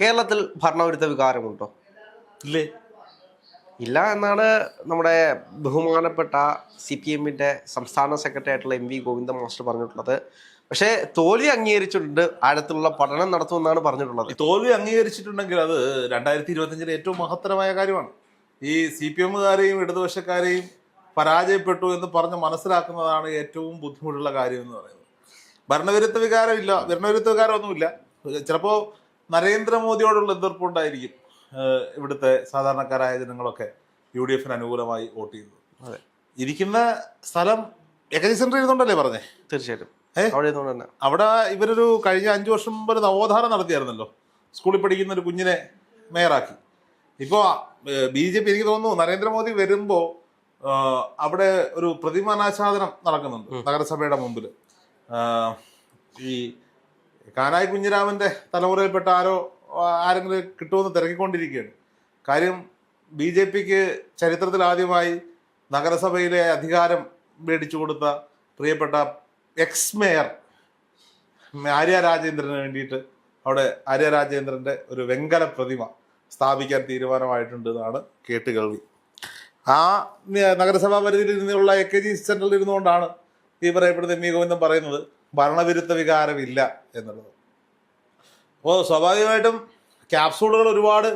കേരളത്തിൽ ഭരണവിരുദ്ധ വികാരമുണ്ടോ? ഇല്ലേ. ഇല്ല എന്നാണ് നമ്മുടെ ബഹുമാനപ്പെട്ട സി പി എമ്മിന്റെ സംസ്ഥാന സെക്രട്ടറി ആയിട്ടുള്ള എം വി ഗോവിന്ദ മാസ്റ്റർ പറഞ്ഞിട്ടുള്ളത്. പക്ഷേ തോൽവി അംഗീകരിച്ചിട്ടുണ്ട്. ആഴത്തിലുള്ള പഠനം നടത്തുമെന്നാണ് പറഞ്ഞിട്ടുള്ളത്. തോൽവി അംഗീകരിച്ചിട്ടുണ്ടെങ്കിൽ അത് രണ്ടായിരത്തി ഇരുപത്തഞ്ചിലെ ഏറ്റവും മഹത്തരമായ കാര്യമാണ്. ഈ സി പി എമ്മുകാരെയും ഇടതുപക്ഷക്കാരെയും പരാജയപ്പെട്ടു എന്ന് പറഞ്ഞ് മനസ്സിലാക്കുന്നതാണ് ഏറ്റവും ബുദ്ധിമുട്ടുള്ള കാര്യം എന്ന് പറയുന്നത്. ഭരണവിരുദ്ധ വികാരം ഇല്ല ഭരണവിരുദ്ധ വികാരമൊന്നുമില്ല. ചിലപ്പോൾ നരേന്ദ്രമോദിയോടുള്ള എതിർപ്പുണ്ടായിരിക്കും ഇവിടുത്തെ സാധാരണക്കാരായ ജനങ്ങളൊക്കെ യു ഡി എഫിന് അനുകൂലമായി വോട്ട് ചെയ്തത് അതെ. ഇരിക്കുന്ന സ്ഥലം ഏകദേശം സെന്റർ ഇരുന്നുണ്ടല്ലേ പറഞ്ഞേ? തീർച്ചയായിട്ടും. അവിടെ തന്നെ. അവിടെ ഇവരൊരു കഴിഞ്ഞ അഞ്ചു വർഷം മുമ്പ് ഒരു നവോത്ഥാനം നടത്തിയായിരുന്നല്ലോ. സ്കൂളിൽ പഠിക്കുന്ന ഒരു കുഞ്ഞിനെ മേയറാക്കി. ഇപ്പോൾ ബി ജെ പി എനിക്ക് തോന്നുന്നു നരേന്ദ്രമോദി വരുമ്പോൾ അവിടെ ഒരു പ്രതിമാനാച്ഛാദനം നടക്കുന്നുണ്ട് നഗരസഭയുടെ മുമ്പിൽ ഈ കാനായി കുഞ്ഞിരാമന്റെ തലമുറയിൽപ്പെട്ട ആരോ ആരെങ്കിലും കിട്ടുമെന്ന് തിരക്കിക്കൊണ്ടിരിക്കുകയാണ്. കാര്യം ബി ജെ പിക്ക് ചരിത്രത്തിൽ ആദ്യമായി നഗരസഭയിലെ അധികാരം മേടിച്ചു കൊടുത്ത പ്രിയപ്പെട്ട എക്സ് മേയർ ആര്യ രാജേന്ദ്രന് വേണ്ടിയിട്ട് അവിടെ ആര്യ രാജേന്ദ്രന്റെ ഒരു വെങ്കല പ്രതിമ സ്ഥാപിക്കാൻ തീരുമാനമായിട്ടുണ്ട് എന്നാണ് കേട്ട് കേൾവി ആ നഗരസഭാ പരിധിയിൽ നിന്നുള്ള എ കെ ജി സെന്ററിൽ ഇരുന്നുകൊണ്ടാണ് ഈ പറയപ്പെടുന്ന എം ഗോവിന്ദൻ പറയുന്നത് ഭരണവിരുദ്ധ വികാരമില്ല. എന്നുള്ളത്. അപ്പോൾ സ്വാഭാവികമായിട്ടും ക്യാപ്സൂളുകൾ ഒരുപാട്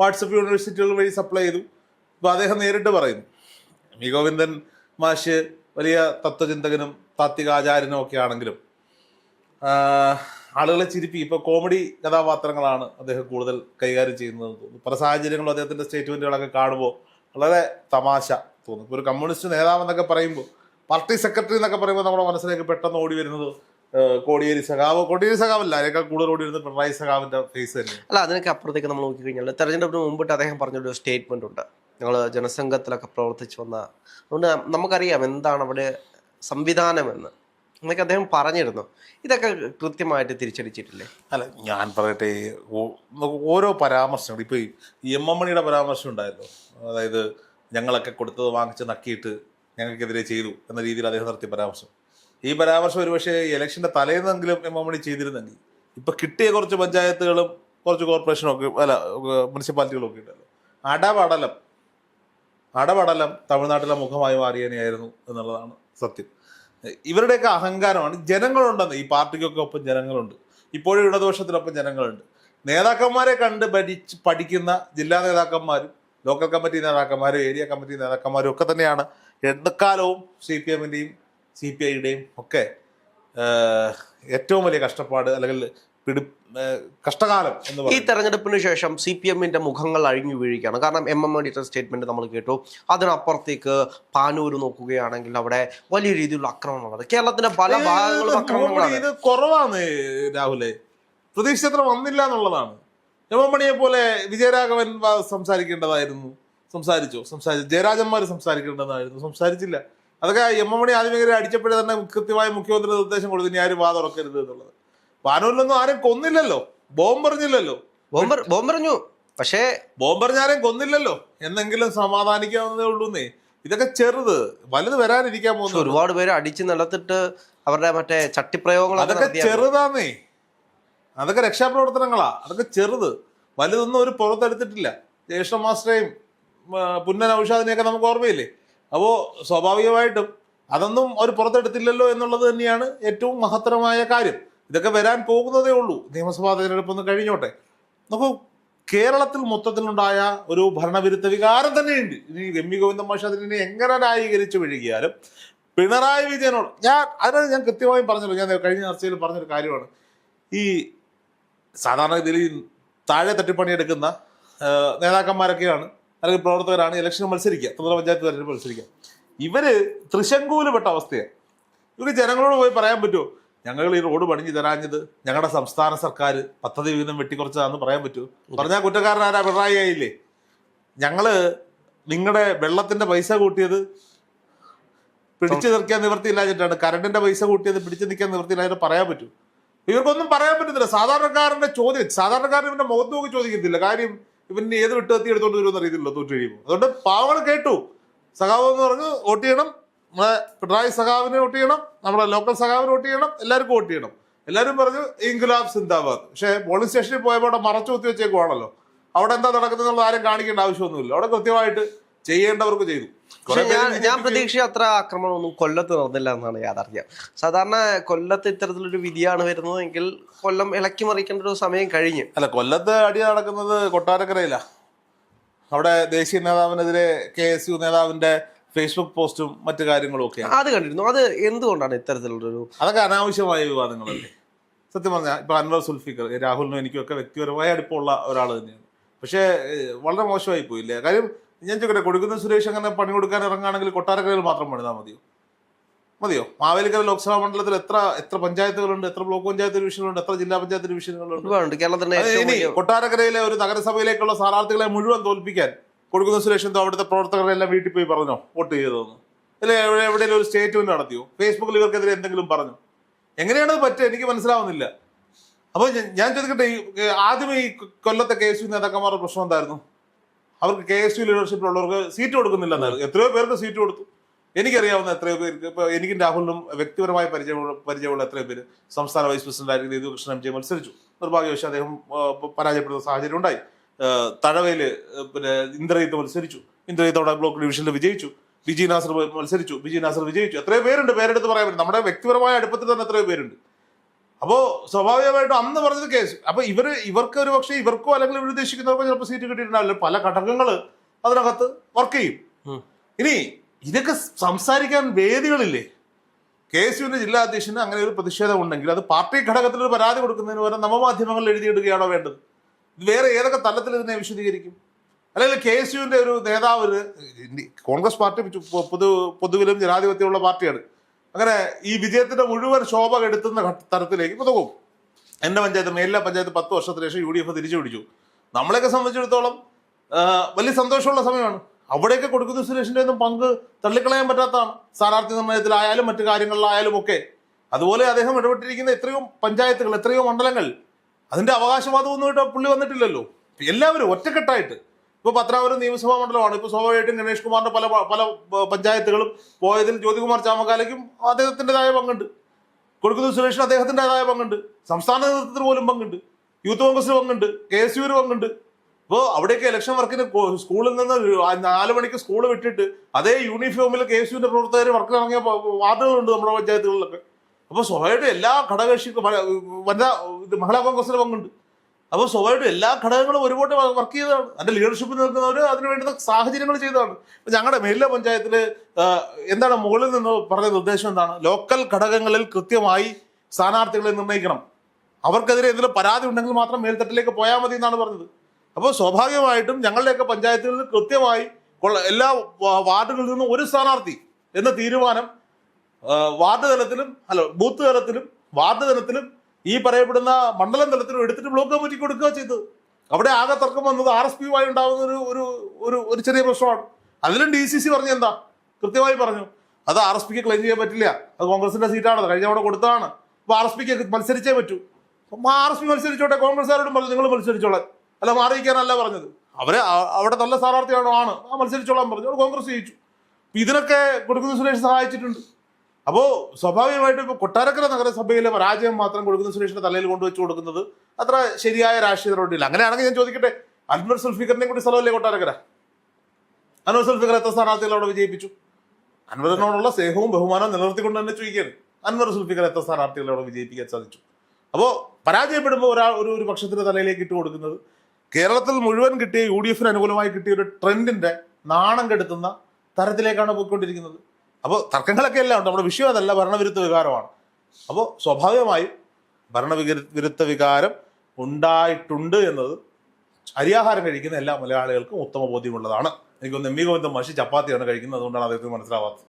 വാട്സപ്പ് യൂണിവേഴ്സിറ്റികൾ വഴി സപ്ലൈ ചെയ്തു. ഇപ്പോൾ അദ്ദേഹം നേരിട്ട് പറയുന്നു. മി ഗോവിന്ദൻ മാഷ് വലിയ തത്വചിന്തകനും താത്വികാചാര്യനും ഒക്കെ ആണെങ്കിലും ആളുകളെ ചിരിപ്പി. ഇപ്പോൾ കോമഡി കഥാപാത്രങ്ങളാണ് അദ്ദേഹം കൂടുതൽ കൈകാര്യം ചെയ്യുന്നത്. തോന്നുന്നു പല സാഹചര്യങ്ങളും അദ്ദേഹത്തിന്റെ സ്റ്റേറ്റ്മെന്റുകളൊക്കെ കാണുമ്പോൾ വളരെ തമാശ തോന്നും. ഒരു കമ്മ്യൂണിസ്റ്റ് നേതാവെന്നൊക്കെ പറയുമ്പോൾ പാർട്ടി സെക്രട്ടറി എന്നൊക്കെ പറയുമ്പോൾ നമ്മുടെ മനസ്സിലേക്ക് പെട്ടെന്ന് ഓടി വരുന്നത് കോടിയേരി സഖാവ്. കോടിയേരി സഖാവല്ല അതിനേക്കാൾ കൂടുതൽ ഓടി വരുന്നത് പിണറായി സഖാവിന്റെ ഫേസ് തന്നെ. അല്ല അതിനൊക്കെ അപ്പുറത്തേക്ക് നമ്മൾ നോക്കിക്കഴിഞ്ഞാൽ തെരഞ്ഞെടുപ്പിന് മുമ്പിട്ട് അദ്ദേഹം പറഞ്ഞൊരു സ്റ്റേറ്റ്മെന്റ് ഉണ്ട്. ഞങ്ങൾ ജനസംഘത്തിലൊക്കെ പ്രവർത്തിച്ചു വന്ന അതുകൊണ്ട് നമുക്കറിയാം എന്താണ് അവിടെ സംവിധാനമെന്ന്. എന്നൊക്കെ അദ്ദേഹം പറഞ്ഞിരുന്നു. ഇതൊക്കെ കൃത്യമായിട്ട് തിരിച്ചടിച്ചിട്ടില്ലേ? അല്ല ഞാൻ പറയട്ടെ ഓരോ പരാമർശങ്ങൾ ഇപ്പൊ ഈ എം എം മണിയുടെ പരാമർശം ഉണ്ടായിരുന്നു അതായത് ഞങ്ങളൊക്കെ കൊടുത്തത് വാങ്ങിച്ച് നക്കിയിട്ട് ഞങ്ങൾക്കെതിരെ ചെയ്തു എന്ന രീതിയിൽ അദ്ദേഹം നടത്തിയ പരാമർശം. ഈ പരാമർശം ഒരുപക്ഷെ ഇലക്ഷന്റെ തലേന്നെങ്കിലും എം എം മണി ചെയ്തിരുന്നെങ്കിൽ. ഇപ്പൊ കിട്ടിയ കുറച്ച് പഞ്ചായത്തുകളും കുറച്ച് കോർപ്പറേഷനും ഒക്കെ അല്ല മുനിസിപ്പാലിറ്റികളും ഒക്കെ ഉണ്ടല്ലോ. അടപടലം. അടപടലം തമിഴ്നാട്ടിലെ മുഖമായി മാറിയനെയായിരുന്നു എന്നുള്ളതാണ് സത്യം. ഇവരുടെയൊക്കെ അഹങ്കാരമാണ്. ജനങ്ങളുണ്ടെന്ന്. ഈ പാർട്ടിക്കൊക്കെ ഒപ്പം ജനങ്ങളുണ്ട്. ഇപ്പോഴും ഇടതുപക്ഷത്തിനൊപ്പം ജനങ്ങളുണ്ട്. നേതാക്കന്മാരെ കണ്ട് പഠിച്ച് പഠിക്കുന്ന ജില്ലാ നേതാക്കന്മാരും ലോക്കൽ കമ്മിറ്റി നേതാക്കന്മാരും ഏരിയ കമ്മിറ്റി നേതാക്കന്മാരും ഒക്കെ തന്നെയാണ്. എണ്ണക്കാലവും സി പി എമ്മിന്റെയും സി പി ഐയുടെയും ഒക്കെ ഏറ്റവും വലിയ കഷ്ടപ്പാട് അല്ലെങ്കിൽ പിടി കഷ്ടകാലം എന്ന് ഈ തെരഞ്ഞെടുപ്പിന് ശേഷം സി പി എമ്മിന്റെ മുഖങ്ങൾ അഴിഞ്ഞു വീഴുകയാണ്. കാരണം എം എം മണിയുടെ സ്റ്റേറ്റ്മെന്റ് നമ്മൾ കേട്ടു. അതിനപ്പുറത്തേക്ക് പാനൂര് നോക്കുകയാണെങ്കിൽ അവിടെ വലിയ രീതിയിലുള്ള ആക്രമണമാണ് കേരളത്തിന്റെ പല ഭാഗങ്ങളും ഇത് ആക്രമണങ്ങളാണ് ഇത് കുറവാണ് രാഹുലെ. പ്രതീക്ഷിച്ചത്ര വന്നില്ല എന്നുള്ളതാണ്. എം എം മണിയെ പോലെ വിജയരാഘവൻ സംസാരിക്കേണ്ടതായിരുന്നു. സംസാരിച്ചു? സംസാരിച്ചു ജയരാജന്മാർ സംസാരിക്കേണ്ടതായിരുന്നു. സംസാരിച്ചില്ല. അതൊക്കെ എം എം മണി ആദ്യമേ അടിച്ചപ്പോഴേ തന്നെ കൃത്യമായി മുഖ്യമന്ത്രി നിർദ്ദേശം കൊടുത്തു ഇനി ആരും വാദം ഉറക്കരുത് എന്നുള്ളത്. പാനൂരിലൊന്നും ആരും കൊന്നില്ലല്ലോ. ബോംബെറിഞ്ഞില്ലല്ലോ ബോംബർ ബോംബെറിഞ്ഞു പക്ഷേ ബോംബെറിഞ്ഞ ആരെയും കൊന്നില്ലല്ലോ. എന്നെങ്കിലും സമാധാനിക്കാവുന്നതേ ഉള്ളൂന്നേ. ഇതൊക്കെ ചെറുത്. വലുത് വരാനിരിക്കാൻ പോകുന്നു ഒരുപാട് പേര് അടിച്ചു നിലത്തിട്ട് അവരുടെ മറ്റേ ചട്ടിപ്രയോഗങ്ങൾ അതൊക്കെ. ചെറുതാന്നേ. അതൊക്കെ രക്ഷാപ്രവർത്തനങ്ങളാ. അതൊക്കെ ചെറുത്. വലുതൊന്നും ഒരു പുറത്തെടുത്തിട്ടില്ല. ജ്യേഷ്ഠ മാസ്റ്ററേയും പുന്നൻ ഔഷാദിനെയൊക്കെ നമുക്ക് ഓർമ്മയില്ലേ? അപ്പോൾ സ്വാഭാവികമായിട്ടും അതൊന്നും അവർ പുറത്തെടുത്തില്ലല്ലോ എന്നുള്ളത് തന്നെയാണ് ഏറ്റവും മഹത്തരമായ കാര്യം. ഇതൊക്കെ വരാൻ പോകുന്നതേ ഉള്ളൂ. നിയമസഭാ തെരഞ്ഞെടുപ്പ് ഒന്ന് കഴിഞ്ഞോട്ടെ. നോക്കൂ കേരളത്തിൽ മൊത്തത്തിലുണ്ടായ ഒരു ഭരണവിരുദ്ധ വികാരം തന്നെയുണ്ട്. ഇനി എം ഗോവിന്ദ മാഷ് അതിനെ എങ്ങനെ ന്യായീകരിച്ച് വിഴുകിയാലും പിണറായി വിജയനോട് ഞാൻ അതിനത് ഞാൻ കൃത്യമായും പറഞ്ഞല്ലോ. ഞാൻ കഴിഞ്ഞ ചർച്ചയിൽ പറഞ്ഞൊരു കാര്യമാണ്. ഈ സാധാരണഗതിയിൽ താഴെ തട്ടിപ്പണിയെടുക്കുന്ന നേതാക്കന്മാരൊക്കെയാണ് അല്ലെങ്കിൽ പ്രവർത്തകരാണ് ഇലക്ഷൻ മത്സരിക്കുക. ത്രിതല പഞ്ചായത്ത് തെരഞ്ഞെടുപ്പ് മത്സരിക്കുക. ഇവർ തൃശങ്കൂലപ്പെട്ട അവസ്ഥയാണ് ഇവർ ജനങ്ങളോട് പോയി പറയാൻ പറ്റുമോ? ഞങ്ങൾ ഈ റോഡ് പണിഞ്ഞു തരാഞ്ഞത് ഞങ്ങളുടെ സംസ്ഥാന സർക്കാർ പദ്ധതി വിഹിതം വെട്ടിക്കുറച്ചതാണെന്ന് പറയാൻ പറ്റുമോ? പറഞ്ഞാൽ കുറ്റക്കാരനാരാ? പിണറായി ആയില്ലേ ഞങ്ങൾ നിങ്ങളുടെ വെള്ളത്തിന്റെ പൈസ കൂട്ടിയത് പിടിച്ചു നിൽക്കാൻ നിവൃത്തിയില്ലാഞ്ഞിട്ടാണ് കറണ്ടിന്റെ പൈസ കൂട്ടിയത് പിടിച്ചു നിൽക്കാൻ നിവൃത്തിയില്ലാഞ്ഞിട്ട് പറയാൻ പറ്റൂ ഇവർക്കൊന്നും പറയാൻ പറ്റുന്നില്ല സാധാരണക്കാരന്റെ ചോദ്യം സാധാരണക്കാരൻ ഇവന്റെ മുഖത്ത് നോക്കി ചോദിക്കത്തില്ല. കാര്യം ഇവന് ഏത് വിട്ടുകത്തി എടുത്തോണ്ട് വരുമെന്ന് അറിയത്തില്ല തോറ്റു കഴിയുമ്പോൾ. അതുകൊണ്ട് പാവങ്ങൾ കേട്ടു. സഖാവ് എന്ന് പറഞ്ഞ് വോട്ട് ചെയ്യണം. നമ്മളെ പിണറായി സഖാവിനെ വോട്ട് ചെയ്യണം. നമ്മുടെ ലോക്കൽ സഖാവിനെ വോട്ട് ചെയ്യണം. എല്ലാവർക്കും വോട്ട് ചെയ്യണം. എല്ലാവരും പറഞ്ഞു ഇൻഗുലാബ് സിന്ദാബാദ്. പക്ഷേ പോളിംഗ് സ്റ്റേഷനിൽ പോയപ്പോൾ അവിടെ മറച്ചു കുത്തി വെച്ചേക്കുവാണല്ലോ. അവിടെ എന്താ നടക്കുന്നത് ആരും കാണിക്കേണ്ട ആവശ്യമൊന്നുമില്ല. അവിടെ കൃത്യമായിട്ട് ചെയ്യേണ്ടവർക്ക് ചെയ്തു. പക്ഷെ ഞാൻ ഞാൻ BJP ക്ക് പ്രതീക്ഷ അത്ര ആക്രമണമൊന്നും കൊല്ലത്ത് നടന്നില്ല എന്നാണ് യാഥാർത്ഥ്യം. സാധാരണ കൊല്ലത്ത് ഇത്തരത്തിലൊരു വിധിയാണ് വരുന്നതെങ്കിൽ കൊല്ലം ഇളക്കി മറിക്കേണ്ട ഒരു സമയം കഴിഞ്ഞു. അല്ല കൊല്ലത്ത് അടി നടക്കുന്നത് കൊട്ടാരക്കരയിലാ. അവിടെ ദേശീയ നേതാവിനെതിരെ കെ എസ് യു നേതാവിന്റെ ഫേസ്ബുക്ക് പോസ്റ്റും മറ്റു കാര്യങ്ങളും ഒക്കെ അത് കണ്ടിരുന്നു. അത് എന്തുകൊണ്ടാണ് ഇത്തരത്തിലുള്ളൊരു അതൊക്കെ അനാവശ്യമായ വിവാദങ്ങളല്ലേ? സത്യം പറഞ്ഞാൽ ഇപ്പൊ അൻവർ സുൽഫിക്കർ രാഹുലിനും എനിക്കും എനിക്കൊക്കെ വ്യക്തിപരമായ അടുപ്പമുള്ള ഒരാൾ തന്നെയാണ്. പക്ഷേ വളരെ മോശമായി പോയില്ലേ? കാര്യം ഞാൻ ചോദിക്കട്ടെ കൊടുക്കുന്ന സുരേഷ് അങ്ങനെ പണി കൊടുക്കാൻ ഇറങ്ങുകയാണെങ്കിൽ കൊട്ടാരക്കരയിൽ മാത്രം പണിതാൽ മതിയോ? മതിയോ? മാവേലിക്കര ലോക്സഭാ മണ്ഡലത്തിൽ എത്ര എത്ര പഞ്ചായത്തുകളുണ്ട്? എത്ര ബ്ലോക്ക് പഞ്ചായത്ത് ഡിവിഷനുകളുണ്ട്? എത്ര ജില്ലാ പഞ്ചായത്ത് ഡിവിഷനുകളുണ്ട്? കേരളത്തിന്റെ കൊട്ടാരക്കരയിലെ ഒരു നഗരസഭയിലേക്കുള്ള സ്ഥാനാർത്ഥികളെ മുഴുവൻ തോൽപ്പിക്കാൻ കൊടുക്കുന്ന സുരേഷ് എന്തോ അവിടുത്തെ പ്രവർത്തകരെ എല്ലാം വീട്ടിൽ പോയി പറഞ്ഞോ? വോട്ട് ചെയ്തതെന്ന്. അല്ലെ എവിടെയെങ്കിലും ഒരു സ്റ്റേറ്റ്മെന്റ് നടത്തിയോ? ഫേസ്ബുക്കിൽ ഇവർക്കെതിരെ എന്തെങ്കിലും പറഞ്ഞു? എങ്ങനെയാണ് പറ്റുക? എനിക്ക് മനസ്സിലാവുന്നില്ല. അപ്പോൾ ഞാൻ- ചോദിക്കട്ടെ ഈ ഏ, ആദ്യം ഈ കൊല്ലത്തെ കെ എസ് യു നേതാക്കന്മാരുടെ പ്രശ്നം എന്തായിരുന്നു? അവർക്ക് കെ എസ് യു ലീഡർഷിപ്പിലുള്ളവർക്ക് സീറ്റ് കൊടുക്കുന്നില്ലെന്നായിരുന്നു എത്രയോ പേർക്ക് സീറ്റ് കൊടുത്തു. എനിക്കറിയാവുന്ന എത്രയോ പേർക്ക്. ഇപ്പോൾ എനിക്കും രാഹുലിനും വ്യക്തിപരമായി പരിചയമുള്ള പരിചയമുള്ള എത്രയോ പേര് സംസ്ഥാന വൈസ് പ്രസിഡന്റ് ആയിരിക്കും യദു കൃഷ്ണൻ എം ജെ മത്സരിച്ചു. നിർഭാഗ്യവശാൽ അദ്ദേഹം പരാജയപ്പെടുന്ന സാഹചര്യം ഉണ്ടായി. തഴവയിൽ പിന്നെ ഇന്ദ്രജിത്ത് മത്സരിച്ചു. ഇന്ദ്രജിത്ത് അവിടെ ബ്ലോക്ക് ഡിവിഷനിൽ വിജയിച്ചു. ബിജി നാസർ മത്സരിച്ചു. ബിജി നാസർ വിജയിച്ചു. എത്രയോ പേരുണ്ട്. പേരെടുത്ത് പറയാൻ പറ്റും. നമ്മുടെ വ്യക്തിപരമായ അടുപ്പത്തിൽ തന്നെ എത്രയോ പേരുണ്ട്. അപ്പോ സ്വാഭാവികമായിട്ടും അന്ന് പറഞ്ഞത് കേസ് അപ്പൊ ഇവർ ഇവർക്ക് ഒരു പക്ഷേ ഇവർക്കോ അല്ലെങ്കിൽ ഇവർ ഉദ്ദേശിക്കുന്നവർക്കോ ചിലപ്പോൾ സീറ്റ് കിട്ടിയിട്ടുണ്ടാവില്ല. പല ഘടകങ്ങൾ അതിനകത്ത് വർക്ക് ചെയ്യും. ഇനി ഇതൊക്കെ സംസാരിക്കാൻ വേദികളില്ലേ? കെ എസ് യുവിന്റെ ജില്ലാ അധ്യക്ഷന് അങ്ങനെ ഒരു പ്രതിഷേധം ഉണ്ടെങ്കിൽ അത് പാർട്ടി ഘടകത്തിൽ ഒരു പരാതി കൊടുക്കുന്നതിന് പകരം നവമാധ്യമങ്ങളിൽ എഴുതിയിടുകയാണോ വേണ്ടത്? വേറെ ഏതൊക്കെ തലത്തിൽ ഇതിനെ വിശദീകരിക്കും? അല്ലെങ്കിൽ കെ എസ് യുവിന്റെ ഒരു നേതാവ് കോൺഗ്രസ് പാർട്ടി പൊതു പൊതുവിലും ജനാധിപത്യമുള്ള പാർട്ടിയാണ്. അങ്ങനെ ഈ വിജയത്തിന്റെ മുഴുവൻ ശോഭ കെടുത്തുന്ന തരത്തിലേക്ക് നോക്കും. എന്റെ പഞ്ചായത്ത് മേലിലെ പഞ്ചായത്ത് പത്ത് വർഷത്തിന് ശേഷം യു ഡി എഫ് തിരിച്ചു പിടിച്ചു നമ്മളെയൊക്കെ സംബന്ധിച്ചിടത്തോളം വലിയ സന്തോഷമുള്ള സമയമാണ്. അവിടെയൊക്കെ കൊടുക്കുന്ന സുരേഷിന്റെ ഒന്നും പങ്ക് തള്ളിക്കളയാൻ പറ്റാത്തതാണ്. സ്ഥാനാർത്ഥി നിർണയത്തിലായാലും മറ്റു കാര്യങ്ങളിലായാലും ഒക്കെ. അതുപോലെ അദ്ദേഹം ഇടപെട്ടിരിക്കുന്ന എത്രയോ പഞ്ചായത്തുകൾ എത്രയോ മണ്ഡലങ്ങൾ അതിന്റെ ഇട്ട് പുള്ളി വന്നിട്ടില്ലല്ലോ. എല്ലാവരും ഒറ്റക്കെട്ടായിട്ട് ഇപ്പൊ പത്രാപുരം നിയമസഭാ മണ്ഡലമാണ്. ഇപ്പൊ സ്വാഭാവികമായിട്ടും ഗണേഷ് കുമാറിന്റെ പല പല പഞ്ചായത്തുകളും പോയതിൽ ജ്യോതികുമാർ ചാമക്കാലയ്ക്കും അദ്ദേഹത്തിന്റെതായ പങ്കുണ്ട്. കൊടുക്കുന്ന സുരേഷിന് അദ്ദേഹത്തിന്റെതായ പങ്കുണ്ട്. സംസ്ഥാന നേതൃത്വത്തിന് പോലും പങ്കുണ്ട്. യൂത്ത് കോൺഗ്രസിന് പങ്കുണ്ട്. കെ എസ് യുവിന് പങ്കുണ്ട്. അപ്പോൾ അവിടെയൊക്കെ ഇലക്ഷൻ വർക്കിന് സ്കൂളിൽ നിന്ന് നാല് മണിക്ക് സ്കൂൾ വിട്ടിട്ട് അതേ യൂണിഫോമിൽ കെ എസ് യുവിന്റെ പ്രവർത്തകർ വർക്കിന് ഇറങ്ങിയ വാർഡുകളുണ്ട് നമ്മുടെ പഞ്ചായത്തുകളിലൊക്കെ. അപ്പോൾ സ്വാഭാവികമായിട്ടും എല്ലാ ഘടകകക്ഷിക്കും മ- വനിതാ ഇത് മഹിളാ കോൺഗ്രസിന് പങ്കുണ്ട്. അപ്പോൾ സ്വാഭാവികമായിട്ടും എല്ലാ ഘടകങ്ങളും ഒരുപോലെ വർക്ക് ചെയ്തതാണ്. അതിന്റെ ലീഡർഷിപ്പിൽ നിൽക്കുന്നവർ അതിന് വേണ്ടുന്ന സാഹചര്യങ്ങൾ ചെയ്തതാണ്. ഞങ്ങളുടെ മേലില പഞ്ചായത്തിൽ എന്താണ് മുകളിൽ നിന്ന് പറഞ്ഞ നിർദ്ദേശം എന്താണ്? ലോക്കൽ ഘടകങ്ങളിൽ കൃത്യമായി സ്ഥാനാർത്ഥികളെ നിർണയിക്കണം. അവർക്കെതിരെ എന്തെങ്കിലും പരാതി ഉണ്ടെങ്കിൽ മാത്രം മേൽത്തട്ടിലേക്ക് പോയാൽ മതി എന്നാണ് പറഞ്ഞത്. അപ്പോൾ സ്വാഭാവികമായിട്ടും ഞങ്ങളുടെയൊക്കെ പഞ്ചായത്തുകളിൽ കൃത്യമായി എല്ലാ വാർഡുകളിൽ നിന്നും ഒരു സ്ഥാനാർത്ഥി എന്ന തീരുമാനം വാർഡ് തലത്തിലും അല്ല ബൂത്ത് തലത്തിലും വാർഡ് തലത്തിലും ഈ പറയപ്പെടുന്ന മണ്ഡലം തലത്തിലും എടുത്തിട്ട് ബ്ലോക്ക് കമ്മിറ്റി കൊടുക്കുക ചെയ്തത്. അവിടെ ആകെ തർക്കം വന്നത് ആർ എസ് പിയുമായി ഉണ്ടാകുന്ന ഒരു ഒരു ഒരു ഒരു ചെറിയ പ്രശ്നമാണ്. അതിലും ഡി സി സി പറഞ്ഞ എന്താ? കൃത്യമായി പറഞ്ഞു. അത് ആർ എസ് പിക്ക് ക്ലെയിം ചെയ്യാൻ പറ്റില്ല. അത് കോൺഗ്രസിന്റെ സീറ്റാണ് കഴിഞ്ഞ അവിടെ കൊടുത്തതാണ്. അപ്പൊ ആർ എസ് പിക്ക് മത്സരിച്ചേ പറ്റൂ. ആർ എസ് പി മത്സരിച്ചോട്ടെ? കോൺഗ്രസ്സുകാരോടും പറഞ്ഞു നിങ്ങൾ മത്സരിച്ചോളാൻ. അല്ല മാറിയിക്കാനല്ല പറഞ്ഞത്. അവരെ അവിടെ നല്ല സ്ഥാനാർത്ഥിയാണോ? ആണ്. ആ മത്സരിച്ചോളാൻ പറഞ്ഞു. കോൺഗ്രസ് ജയിച്ചു. ഇതിനൊക്കെ കൊടുക്കുന്ന സുരേഷ് സഹായിച്ചിട്ടുണ്ട്. അപ്പോ സ്വാഭാവികമായിട്ടും ഇപ്പൊ കൊട്ടാരക്കര നഗരസഭയിലെ പരാജയം മാത്രം കൊടുക്കുന്ന സുരേഷിന്റെ തലയിൽ കൊണ്ടുവച്ച് കൊടുക്കുന്നത് അത്ര ശരിയായ രാഷ്ട്രീയ നടപടിയില്ല അങ്ങനെയാണെങ്കിൽ ഞാൻ ചോദിക്കട്ടെ അൻവർ സുൽഫിക്കറിനെ കൂടി സ്ഥലമല്ലേ കൊട്ടാരക്കര? അൻവർ സുൽഫിക്കർ എത്ര സ്ഥാനാർത്ഥികൾ അവിടെ വിജയിപ്പിച്ചു? അൻവറിനോടുള്ള സ്നേഹവും ബഹുമാനവും നിലനിർത്തിക്കൊണ്ട് തന്നെ ചോദിക്കുകയാണ് അൻവർ സുൽഫിക്കർ എത്ര സ്ഥാനാർത്ഥികളെ അവിടെ വിജയിപ്പിക്കാൻ സാധിച്ചു? അപ്പോൾ പരാജയപ്പെടുമ്പോൾ ഒരാൾ ഒരു ഒരു പക്ഷത്തിന്റെ തലയിലേക്ക് ഇട്ട് കൊടുക്കുന്നത് കേരളത്തിൽ മുഴുവൻ കിട്ടിയ യു ഡി എഫിന് അനുകൂലമായി കിട്ടിയ ഒരു ട്രെൻഡിന്റെ നാണം കെടുത്തുന്ന തരത്തിലേക്കാണ് പോയിക്കൊണ്ടിരിക്കുന്നത്. അപ്പോൾ തർക്കങ്ങളൊക്കെ എല്ലാം ഉണ്ട്. നമ്മുടെ വിഷയം അതല്ല ഭരണവിരുദ്ധ വികാരമാണ്. അപ്പോൾ സ്വാഭാവികമായും ഭരണവിക വിരുദ്ധ വികാരം ഉണ്ടായിട്ടുണ്ട് എന്നത് അരിയാഹാരം കഴിക്കുന്ന എല്ലാ മലയാളികൾക്കും ഉത്തമ ബോധ്യമുള്ളതാണ്. എനിക്കൊന്ന് എം വി ഗോവിന്ദൻ മഷി ചപ്പാത്തിയാണ് കഴിക്കുന്നത്. അതുകൊണ്ടാണ് അദ്ദേഹത്തിന് മനസ്സിലാവാത്തത്.